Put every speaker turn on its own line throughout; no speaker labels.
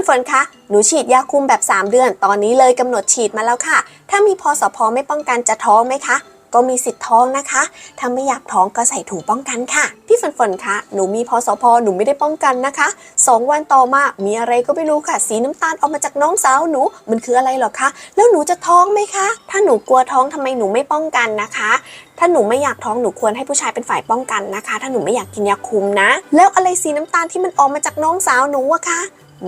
ฝนฝนคะ หนูฉีดยาคุมแบบ 3 เดือน ตอนนี้เลยกำหนดฉีดมาแล้วค่ะ ถ้ามีพอสพไม่ป้องกันจะท้องไหมคะก็มีสิทธิ์ท้องนะคะ ถ้าไม่อยากท้องก็ใส่ถุงป้องกันค่ะ พี่ฝนฝนคะ หนูมีพอสพหนูไม่ได้ป้องกันนะคะ 2 วันต่อมา มีอะไรก็ไม่รู้ค่ะ สีน้ำตาลออกมาจากน้องสาวหนู มันคืออะไรหรอคะ แล้วหนูจะท้องไหมคะ ถ้าหนูกลัวท้องทำไมหนูไม่ป้องกันนะคะ ถ้าหนูไม่อยากท้องหนูควรให้ผู้ชายเป็นฝ่ายป้องกันนะคะ ถ้าหนูไม่อยากกินยาคุมนะ แล้วอะไรสีน้ำตาลที่มันออกมาจากน้องสาวหนูอะคะ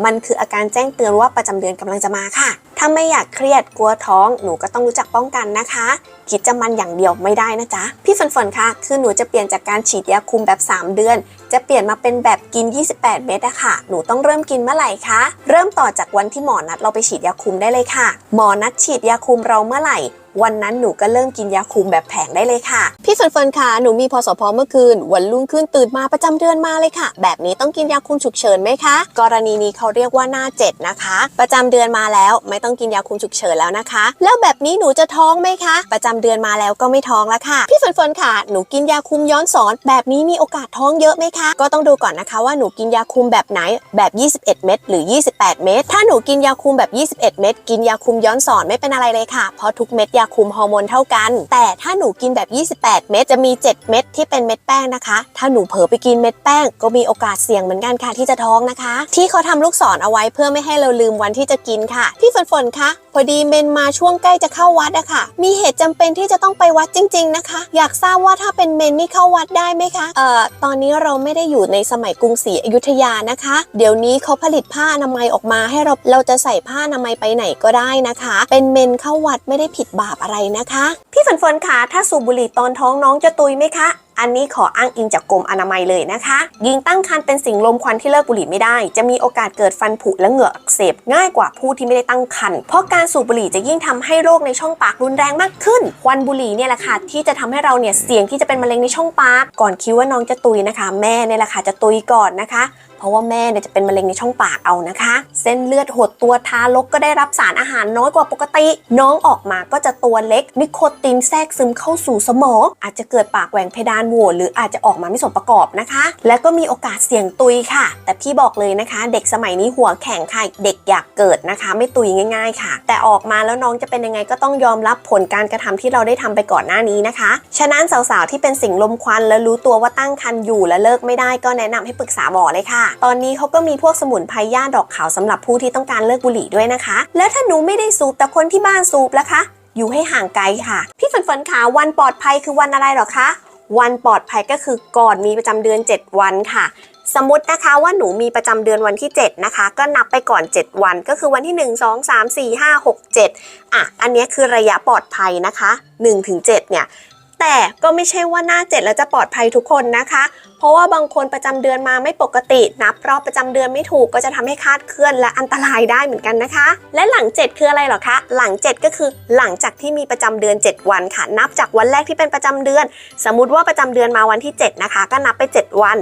มันคืออาการแจ้งเตือนว่าประจำเดือนกำลังจะมาค่ะ ถ้าไม่อยากเครียดกลัวท้องหนูก็ต้องรู้จักป้องกันนะคะ คิดจะมันอย่างเดียวไม่ได้นะจ๊ะ พี่ฝนฝนคะคือหนูจะเปลี่ยนจากการฉีดยาคุมแบบ 3 เดือน จะเปลี่ยนมาเป็นแบบกิน 28 เม็ดอะค่ะ หนูต้องเริ่มกินเมื่อไหร่คะ เริ่มต่อจากวันที่หมอนัดเราไปฉีดยาคุมได้เลยค่ะ หมอนัดฉีดยาคุมเราเมื่อไหร่ วันนั้นหนูก็เริ่มกินยาคุมแบบแผงได้เลยค่ะ พี่ฝนฝนค่ะหนูมีพอสพเมื่อคืน วันรุ่งขึ้นตื่นมาประจำเดือนมาเลยค่ะ แบบนี้ต้องกินยาคุมฉุกเฉินไหมคะ กรณีนี้เขาเรียกว่าหน้าเจ็ดนะคะ ประจำเดือนมาแล้วไม่ต้องกินยาคุมฉุกเฉินแล้วนะคะ แล้วแบบนี้หนูจะท้องไหมคะ ประจำเดือนมาแล้วก็ไม่ท้องแล้วค่ะ พี่ฝนฝนค่ะหนูกินยาคุมย้อนสอน แบบนี้มีโอกาสท้องเยอะไหมคะ ก็ต้องดูก่อนนะคะว่าหนูกินยาคุมแบบไหนแบบ 21 เม็ดหรือ 28 เม็ดถ้าหนูกินยาคุมแบบ 21 เม็ดกินยาคุมย้อนสอนไม่เป็นอะไรเลยค่ะเพราะทุกเม็ดยาคุมฮอร์โมนเท่ากัน แต่ถ้าหนูกินแบบ 28 เม็ดจะมี 7 เม็ดที่เป็นเม็ดแป้งนะคะ ถ้าหนูเผลอไปกินเม็ดแป้ง ก็มีโอกาสเสี่ยงเหมือนกันค่ะที่จะท้องนะคะ ที่เขาทำลูกศรเอาไว้เพื่อไม่ให้เราลืมวันที่จะกินค่ะ พี่ฝนฝนคะพอดีเมนมาช่วงใกล้จะเข้าวัดอะค่ะ มีเหตุจำเป็นที่จะต้องไปวัดจริง ๆ นะคะ อยากทราบว่าถ้าเป็นเมนนี่เข้าวัดได้ไหมคะ เอ่อ ตอนนี้เราไม่ได้อยู่ในสมัยกรุงศรีอยุธยานะคะ เดี๋ยวนี้เขาผลิตผ้าอนามัยออกมาให้เรา เราจะใส่ผ้าอนามัยไปไหนก็ได้นะคะ เป็นเมนเข้าวัดไม่ได้ผิดบาปอะไรนะคะ พี่ฝนฝนคะถ้าสูบบุหรี่ตอนท้องน้องจะตุยไหมคะ อันนี้ขออ้างอิงจากกรมอนามัยเลยนะคะยิงตั้งครรภ์เป็นสิ่งลมควันที่เลิกบุหรี่ไม่ได้ จะมีโอกาสเกิดฟันผุและเหงื่ออักเสบง่ายกว่าผู้ที่ไม่ได้ตั้งครรภ์เพราะการสูบบุหรี่จะยิ่งทำให้โรคในช่องปากรุนแรงมากขึ้น ควันบุหรี่เนี่ยแหละค่ะที่จะทำให้เราเนี่ยเสี่ยงที่จะเป็นมะเร็งในช่องปาก ก่อนคิดว่าน้องจะตุยนะคะ แม่เนี่ยแหละค่ะจะตุยก่อนนะคะ เพราะว่าแม่เนี่ยจะเป็นมะเร็งในช่องปากเอานะคะ เส้นเลือดหดตัวทารกก็ได้รับสารอาหารน้อยกว่าปกติ น้องออกมาก็จะตัวเล็ก นิโคตินแทรกซึมเข้าสู่สมอง อาจจะเกิดปากแหว่งเพดานโหวหรืออาจจะออกมาไม่สมประกอบนะคะ และก็มีโอกาสเสี่ยงตุยค่ะ แต่พี่บอกเลยนะคะ เด็กสมัยนี้หัวแข็งค่ะเด็กอยากเกิดนะคะ ไม่ตุยง่าย ๆ ค่ะ แต่ออกมาแล้วน้องจะเป็นยังไงก็ต้องยอมรับผลการกระทำที่เราได้ทำไปก่อนหน้านี้นะคะ ฉะนั้นสาวๆที่เป็นสิ่งลมควันและรู้ตัวว่าตั้งครรภ์อยู่และเลิกไม่ได้ก็แนะนำให้ปรึกษาหมอเลยค่ะตอนนี้เขาก็มีพวกสมุนไพรย่าดอกขาวสำหรับผู้ที่ต้องการเลิกบุหรี่ด้วยนะคะ แล้วถ้าหนูไม่ได้สูบแต่คนที่บ้านสูบล่ะคะ อยู่ให้ห่างไกลค่ะ พี่ฝนฝนขาวันปลอดภัยคือวันอะไรหรอคะ วันปลอดภัยก็คือก่อนมีประจำเดือน 7 วันค่ะสมมตินะคะว่าหนูมีประจำเดือนวันที่ 7 นะคะ ก็นับไปก่อน 7 วันก็คือวันที่ 1 2 3 4 5 6 7อะอันนี้คือระยะปลอดภัยนะคะ1ถึง7เนี่ย แต่ก็ไม่ใช่ว่าหน้า7แล้วจะปลอดภัยทุกคนนะคะ เพราะว่าบางคนประจำเดือนมาไม่ปกติ นับรอบประจำเดือนไม่ถูกก็จะทำให้คาดเคลื่อนและอันตรายได้เหมือนกันนะคะ และหลัง 7 คืออะไรหรอคะ หลัง 7 ก็คือหลังจากที่มีประจำเดือน 7 วันค่ะ นับจากวันแรกที่เป็นประจำเดือน สมมุติว่าประจำเดือนมาวันที่ 7 นะคะ ก็นับไป 7 วัน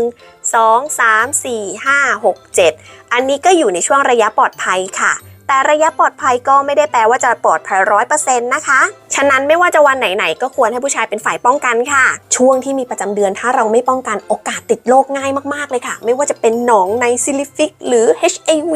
1 2 3 4 5 6 7 อันนี้ก็อยู่ในช่วงระยะปลอดภัยค่ะ แต่ระยะปลอดภัยก็ไม่ได้แปลว่าจะปลอดภัยร้อยเปอร์เซ็นต์นะคะ ฉะนั้นไม่ว่าจะวันไหนๆก็ควรให้ผู้ชายเป็นฝ่ายป้องกันค่ะ ช่วงที่มีประจำเดือนถ้าเราไม่ป้องกันโอกาสติดโรคง่ายมากๆเลยค่ะ ไม่ว่าจะเป็นหนองในซิลิฟิกหรือ HIV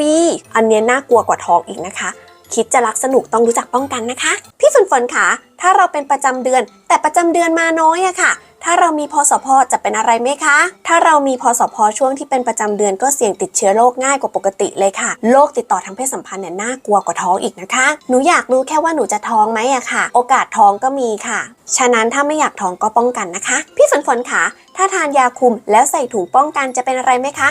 อันนี้น่ากลัวกว่าท้องอีกนะคะ คิดจะรักสนุกต้องรู้จักป้องกันนะคะ พี่ฝนฝนค่ะ ถ้าเราเป็นประจำเดือน แต่ประจำเดือนมาน้อยอะค่ะ ถ้าเรามีพสพจะเป็นอะไรไหมคะ ถ้าเรามีพสพช่วงที่เป็นประจำเดือนก็เสี่ยงติดเชื้อโรคง่ายกว่าปกติเลยค่ะ โรคติดต่อทางเพศสัมพันธ์เนี่ยน่ากลัวกว่าท้องอีกนะคะ หนูอยากรู้แค่ว่าหนูจะท้องไหมอะค่ะ โอกาสท้องก็มีค่ะ ฉะนั้นถ้าไม่อยากท้องก็ป้องกันนะคะ พี่ฝนฝนค่ะ ถ้าทานยาคุมแล้วใส่ถุงป้องกันจะเป็นอะไรไหมคะ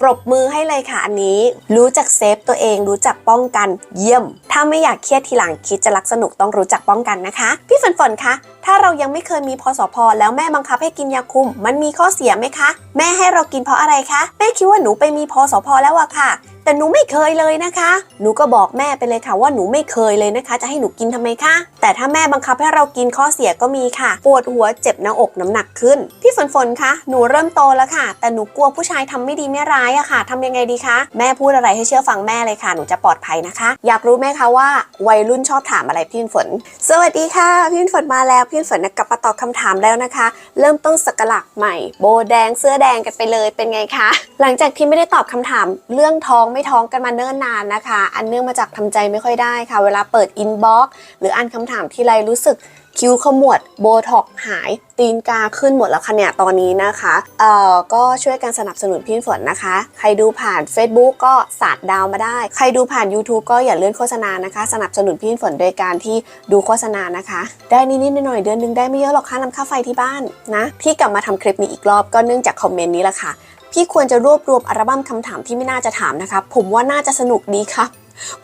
ปรบมือให้เลยค่ะอันนี้ รู้จักเซฟตัวเอง รู้จักป้องกันเยี่ยม ถ้าไม่อยากเครียดทีหลังคิดจะรักสนุกต้องรู้จักป้องกันนะคะ พี่ฝนฝนคะถ้าเรายังไม่เคยมีพสพแล้วแม่บังคับให้กินยาคุม มันมีข้อเสียไหมคะ แม่ให้เรากินเพราะอะไรคะ แม่คิดว่าหนูไปมีพสพแล้วอะค่ะ แต่หนูไม่เคยเลยนะคะ หนูก็บอกแม่ไปเลยค่ะว่าหนูไม่เคยเลยนะคะ จะให้หนูกินทำไมคะ แต่ถ้าแม่บังคับให้เรากินข้อเสียก็มีค่ะ ปวดหัวเจ็บหน้าอกน้ำหนักขึ้น พี่ฝนฝนคะ หนูเริ่มโตแล้วค่ะ แต่หนูกลัวผู้ชายทำไม่ดีไม่ร้ายอะค่ะทำยังไงดีคะ แม่พูดอะไรให้เชื่อฟังแม่เลยค่ะ หนูจะปลอดภัยนะคะ อยากรู้ไหมคะว่าวัยรุ่นชอบถามอะไรพี่ฝน สวัสดีค่ะ พี่ฝนมาแล้ว พี่ฝนกลับมาตอบคำถามแล้วนะคะ เริ่มต้นสกลักใหม่ โบแดงเสื้อแดงกันไปเลยเป็นไงคะ หลังจากที่ไม่ได้ตอบคำถามเรื่องท้องไม่ท้องกันมาเนิ่นนานนะคะ อันเนื่องมาจากทำใจไม่ค่อยได้ค่ะ เวลาเปิดอินบ็อกซ์หรืออ่านคำถามที่ไรรู้สึกคิ้วขมวดโบท็อกหาย ตีนกาขึ้นหมดแล้วค่ะเนี่ยตอนนี้นะคะ เอ่อ ก็ช่วยกันสนับสนุนพี่ฝนนะคะ ใครดูผ่าน Facebook ก็สาดดาวมาได้ ใครดูผ่าน YouTube ก็อย่าเลื่อนโฆษณานะคะ สนับสนุนพี่ฝนโดยการที่ดูโฆษณานะคะ ได้นิดๆหน่อยๆเดือนนึงได้ไม่เยอะหรอกค่าน้ำค่าไฟที่บ้านนะ ที่กลับมาทำคลิปนี้อีกรอบก็เนื่องจากคอมเมนต์นี้แหละค่ะ พี่ควรจะรวบรวมอัลบั้มคำถามที่ไม่น่าจะถามนะคะผมว่าน่าจะสนุกดีครับ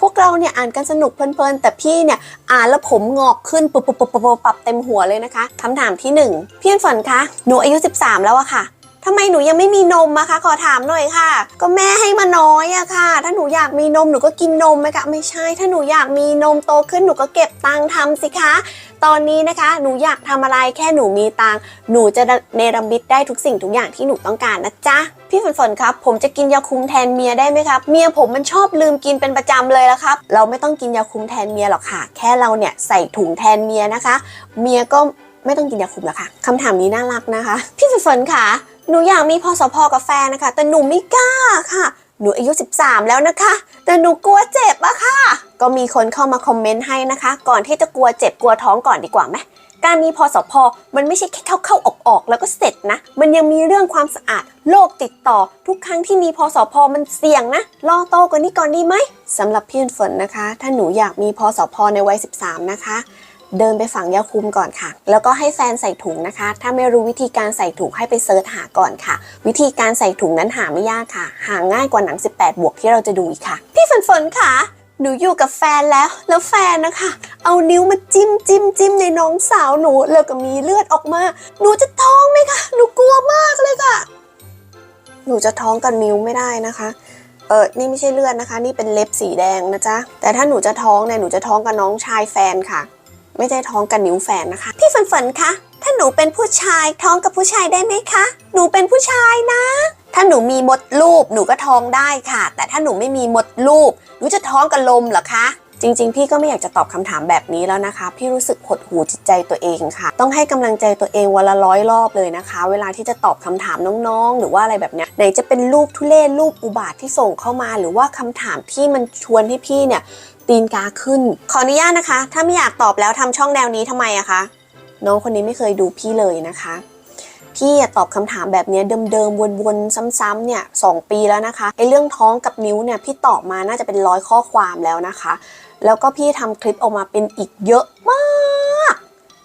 พวกเราเนี่ยอ่านกันสนุกเพลินๆ แต่พี่เนี่ยอ่านแล้วผมงอกขึ้นปุบปุบปุบปุบปรับเต็มหัวเลยนะคะคำถามที่หนึ่งพี่ฝนคะหนูอายุ 13 แล้วอะค่ะ ทำไมหนูยังไม่มีนมอะคะขอถามหน่อยค่ะ ก็แม่ให้มาน้อยอะค่ะ ถ้าหนูอยากมีนมหนูก็กินนมไหมคะไม่ใช่ ถ้าหนูอยากมีนมโตขึ้นหนูก็เก็บตังค์ทำสิคะ ตอนนี้นะคะ หนูอยากทำอะไรแค่หนูมีตังค์หนูจะเนรมิตได้ทุกสิ่งทุกอย่างที่หนูต้องการนะจ๊ะพี่ฝนฝนครับ ผมจะกินยาคุมแทนเมียได้ไหมครับ เมียผมมันชอบลืมกินเป็นประจำเลยละครับ เราไม่ต้องกินยาคุมแทนเมียหรอกค่ะ แค่เราเนี่ยใส่ถุงแทนเมียนะคะ เมียก็ไม่ต้องกินยาคุมแล้วค่ะคำถามนี้น่ารักนะคะ พี่ฝนฝนค่ะ หนูอยากมีพอสพกับแฟนนะคะ แต่หนูไม่กล้าค่ะ หนูอายุ 13 แล้วนะคะ แต่หนูกลัวเจ็บอะค่ะ ก็มีคนเข้ามาคอมเมนต์ให้นะคะ ก่อนที่จะกลัวเจ็บกลัวท้องก่อนดีกว่าไหมการมีพอสพมันไม่ใช่แค่เข้าเข้าออกออกแล้วก็เสร็จนะ มันยังมีเรื่องความสะอาดโรคติดต่อ ทุกครั้งที่มีพอสพมันเสี่ยงนะรอโตกว่านี้ก่อนดีไหมสำหรับพี่ฝนนะคะ ถ้าหนูอยากมีพอสพในวัย 13 นะคะ เดินไปฝังยาคุมก่อนค่ะ แล้วก็ให้แฟนใส่ถุงนะคะ ถ้าไม่รู้วิธีการใส่ถุงให้ไปเซิร์ชหาก่อนค่ะ วิธีการใส่ถุงนั้นหาไม่ยากค่ะ หาง่ายกว่าหนัง 18 บวกที่เราจะดูอีกค่ะ พี่ฝนฝนค่ะหนูอยู่กับแฟนแล้ว แล้วแฟนนะคะ เอานิ้วมาจิ้มจิ้มจิ้มในน้องสาวหนู แล้วก็มีเลือดออกมา หนูจะท้องไหมคะ หนูกลัวมากเลยค่ะ หนูจะท้องกับนิ้วไม่ได้นะคะ เออนี่ไม่ใช่เลือดนะคะ นี่เป็นเล็บสีแดงนะจ๊ะ แต่ถ้าหนูจะท้องเนี่ย หนูจะท้องกับน้องชายแฟนค่ะ ไม่ใช่ท้องกับนิ้วแฟนนะคะ พี่ฝนฝนคะ ถ้าหนูเป็นผู้ชายท้องกับผู้ชายได้ไหมคะ หนูเป็นผู้ชายนะ ถ้าหนูมีมดลูกหนูก็ท้องได้ค่ะ แต่ถ้าหนูไม่มีมดลูกหนูจะท้องกับลมเหรอคะจริงๆ พี่ก็ไม่อยากจะตอบคำถามแบบนี้แล้วนะคะ พี่รู้สึกหดหูจิตใจตัวเองค่ะ ต้องให้กำลังใจตัวเองวันละร้อยรอบเลยนะคะ เวลาที่จะตอบคำถามน้องๆ หรือว่าอะไรแบบเนี้ยไหนจะเป็นรูปทุเรศรูปอุบาทที่ส่งเข้ามา หรือว่าคำถามที่มันชวนให้พี่เนี่ย ตีนกาขึ้น ขออนุญาตนะคะ ถ้าไม่อยากตอบแล้วทำช่องแนวนี้ทำไมอะคะน้องคนนี้ไม่เคยดูพี่เลยนะคะพี่อะตอบคำถามแบบนี้เดิมๆวนๆซ้ำๆเนี่ยสองปีแล้วนะคะไอ้เรื่องท้องกับนิ้วเนี่ยพี่ตอบมาน่าจะเป็นร้อยข้อความแล้วนะคะ แล้วก็พี่ทำคลิปออกมาเป็นอีกเยอะมาก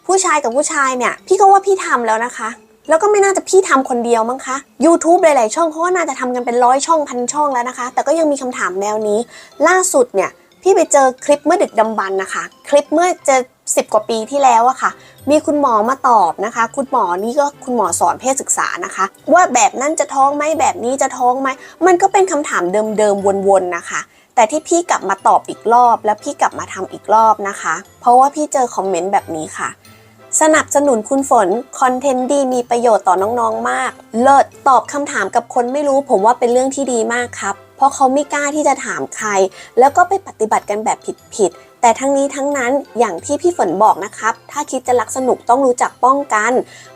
ผู้ชายกับผู้ชายเนี่ยพี่ก็ว่าพี่ทำแล้วนะคะ แล้วก็ไม่น่าจะพี่ทำคนเดียวมั้งคะ YouTube หลายๆช่องเขาก็น่าจะทำกันเป็นร้อยช่องพันช่องแล้วนะคะ แต่ก็ยังมีคำถามแนวนี้ ล่าสุดเนี่ย พี่ไปเจอคลิปเมื่อดึกดำบรรพ์นะคะ คลิปเมื่อจะสิบกว่าปีที่แล้วอะค่ะ มีคุณหมอมาตอบนะคะ คุณหมอนี่ก็คุณหมอสอนเพศศึกษานะคะ ว่าแบบนั้นจะท้องไหมแบบนี้จะท้องไหมมันก็เป็นคำถามเดิมๆวนๆนะคะ แต่ที่พี่กลับมาตอบอีกรอบ แล้วพี่กลับมาทำอีกรอบนะคะ เพราะว่าพี่เจอคอมเมนต์แบบนี้ค่ะ สนับสนุนคุณฝนคอนเทนต์ดีมีประโยชน์ต่อน้องๆมาก เลิศตอบคำถามกับคนไม่รู้ ผมว่าเป็นเรื่องที่ดีมากครับ เพราะเขาไม่กล้าที่จะถามใคร แล้วก็ไปปฏิบัติกันแบบผิดๆแต่ทั้งนี้ทั้งนั้นอย่างที่พี่ฝนบอกนะครับ ถ้าคิดจะรักสนุกต้องรู้จักป้องกัน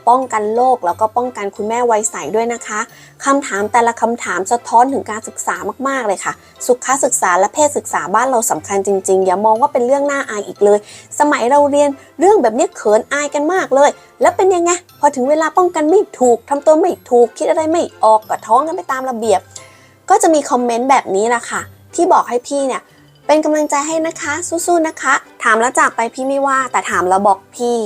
ป้องกันโรคแล้วก็ป้องกันคุณแม่วัยใสด้วยนะคะคำถามแต่ละคำถามสะท้อนถึงการศึกษามากๆเลยค่ะ สุขศึกษาและเพศศึกษาบ้านเราสำคัญจริงๆ อย่ามองว่าเป็นเรื่องน่าอายอีกเลย สมัยเราเรียนเรื่องแบบนี้เขินอายกันมากเลย แล้วเป็นยังไงพอถึงเวลาป้องกันไม่ถูกทำตัวไม่ถูก คิดอะไรไม่ออกก็ท้องกันไปตามระเบียบ ก็จะมีคอมเมนต์แบบนี้แหละค่ะ ที่บอกให้พี่เนี่ย เป็นกำลังใจให้นะคะ สู้ๆนะคะ ถามแล้วจากไปพี่ไม่ว่า แต่ถามแล้วบอกพี่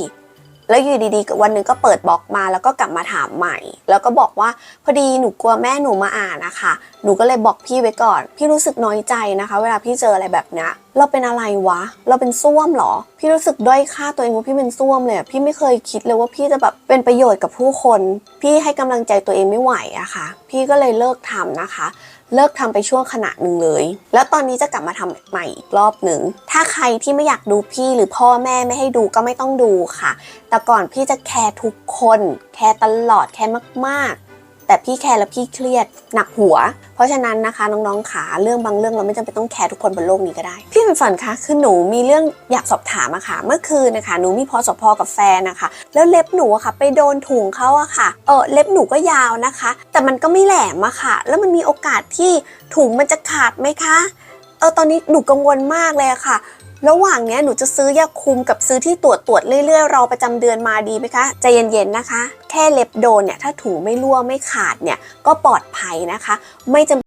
แล้วอยู่ดีๆวันหนึ่งก็เปิดบล็อกมาแล้วก็กลับมาถามใหม่ แล้วก็บอกว่าพอดีหนูกลัวแม่หนูมาอ่านนะคะหนูก็เลยบอกพี่ไว้ก่อน พี่รู้สึกน้อยใจนะคะ เวลาพี่เจออะไรแบบเนี้ยเราเป็นอะไรวะ เราเป็นส้วมเหรอ พี่รู้สึกด้อยค่าตัวเองว่าพี่เป็นส้วมเลยพี่ไม่เคยคิดเลยว่าพี่จะแบบเป็นประโยชน์กับผู้คน พี่ให้กำลังใจตัวเองไม่ไหวอะค่ะ พี่ก็เลยเลิกทำนะคะ เลิกทำไปช่วงขณะหนึ่งเลย แล้วตอนนี้จะกลับมาทำใหม่อีกรอบหนึ่ง ถ้าใครที่ไม่อยากดูพี่หรือพ่อแม่ไม่ให้ดูก็ไม่ต้องดูค่ะ แต่ก่อนพี่จะแคร์ทุกคน แคร์ตลอด แคร์มากๆ แต่พี่แคร์แล้วพี่เครียดหนักหัว เพราะฉะนั้นนะคะน้องๆขาเรื่องบางเรื่องเราไม่จำเป็นต้องแคร์ทุกคนบนโลกนี้ก็ได้ พี่เป็นฝันคะคือหนูมีเรื่องอยากสอบถามอะค่ะ เมื่อคืนนะคะหนูมีพอสพอกับแฟนนะคะแล้วเล็บหนูอะค่ะ ไปโดนถุงเขาอะค่ะเออเล็บหนูก็ยาวนะคะ แต่มันก็ไม่แหลมอะค่ะ แล้วมันมีโอกาสที่ถุงมันจะขาดไหมคะเออตอนนี้หนูกังวลมากเลยะค่ะ ระหว่างเนี้ยหนูจะซื้อยาคุมกับซื้อที่ตรวจตรวจเรื่อยๆรอประจำเดือนมาดีไหมคะใจเย็นๆนะคะ แค่เล็บโดนเนี่ยถ้าถูไม่รั่วไม่ขาดเนี่ยก็ปลอดภัยนะคะ ไม่จำ